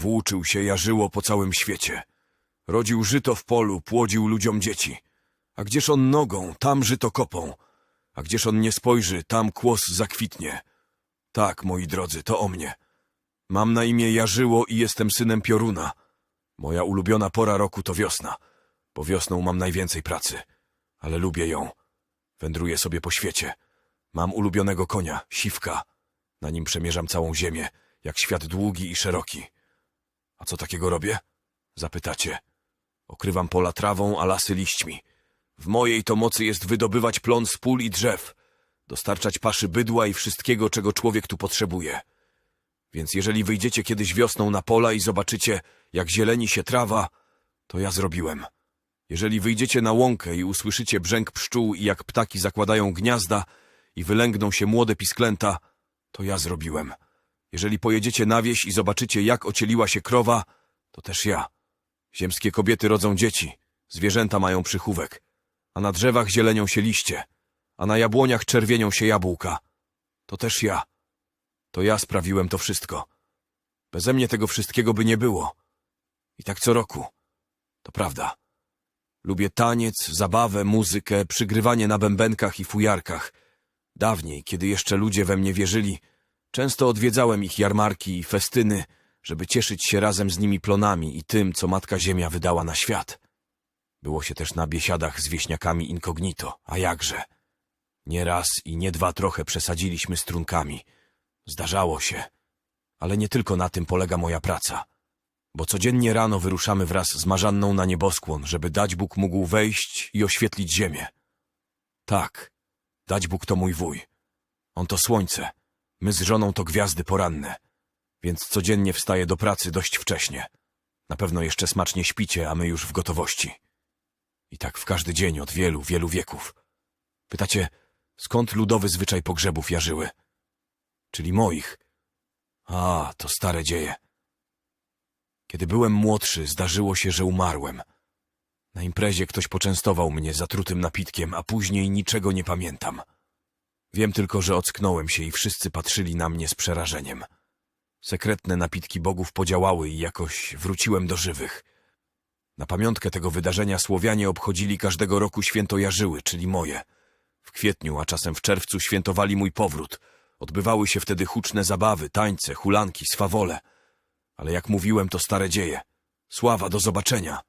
Włóczył się jarzyło po całym świecie. Rodził żyto w polu, płodził ludziom dzieci. A gdzież on nogą, tam żyto kopą. A gdzież on nie spojrzy, tam kłos zakwitnie. Tak, moi drodzy, to o mnie. Mam na imię Jarzyło i jestem synem Pioruna. Moja ulubiona pora roku to wiosna, bo wiosną mam najwięcej pracy. Ale lubię ją. Wędruję sobie po świecie. Mam ulubionego konia, siwka. Na nim przemierzam całą ziemię, jak świat długi i szeroki. A co takiego robię? Zapytacie. Okrywam pola trawą, a lasy liśćmi. W mojej to mocy jest wydobywać plon z pól i drzew, dostarczać paszy bydła i wszystkiego, czego człowiek tu potrzebuje. Więc jeżeli wyjdziecie kiedyś wiosną na pola i zobaczycie, jak zieleni się trawa, to ja zrobiłem. Jeżeli wyjdziecie na łąkę i usłyszycie brzęk pszczół i jak ptaki zakładają gniazda i wylęgną się młode pisklęta, to ja zrobiłem. Jeżeli pojedziecie na wieś i zobaczycie, jak ocieliła się krowa, to też ja. Ziemskie kobiety rodzą dzieci, zwierzęta mają przychówek, a na drzewach zielenią się liście, a na jabłoniach czerwienią się jabłka. To też ja. To ja sprawiłem to wszystko. Beze mnie tego wszystkiego by nie było. I tak co roku. To prawda. Lubię taniec, zabawę, muzykę, przygrywanie na bębenkach i fujarkach. Dawniej, kiedy jeszcze ludzie we mnie wierzyli, często odwiedzałem ich jarmarki i festyny, żeby cieszyć się razem z nimi plonami i tym, co Matka Ziemia wydała na świat. Było się też na biesiadach z wieśniakami incognito, a jakże. Nie raz i nie dwa trochę przesadziliśmy strunkami. Zdarzało się. Ale nie tylko na tym polega moja praca. Bo codziennie rano wyruszamy wraz z Marzanną na nieboskłon, żeby dać Bóg mógł wejść i oświetlić ziemię. Tak, dać Bóg to mój wuj. On to słońce. My z żoną to gwiazdy poranne. Więc codziennie wstaję do pracy dość wcześnie. Na pewno jeszcze smacznie śpicie, a my już w gotowości. I tak w każdy dzień od wielu, wielu wieków. Pytacie, skąd ludowy zwyczaj pogrzebów jarzyły? Czyli moich. A, to stare dzieje. Kiedy byłem młodszy, zdarzyło się, że umarłem. Na imprezie ktoś poczęstował mnie zatrutym napitkiem, a później niczego nie pamiętam. Wiem tylko, że ocknąłem się i wszyscy patrzyli na mnie z przerażeniem. Sekretne napitki bogów podziałały i jakoś wróciłem do żywych. Na pamiątkę tego wydarzenia Słowianie obchodzili każdego roku święto Jarzyły, czyli moje. W kwietniu, a czasem w czerwcu świętowali mój powrót. Odbywały się wtedy huczne zabawy, tańce, hulanki, swawole. Ale jak mówiłem, to stare dzieje. Sława, do zobaczenia.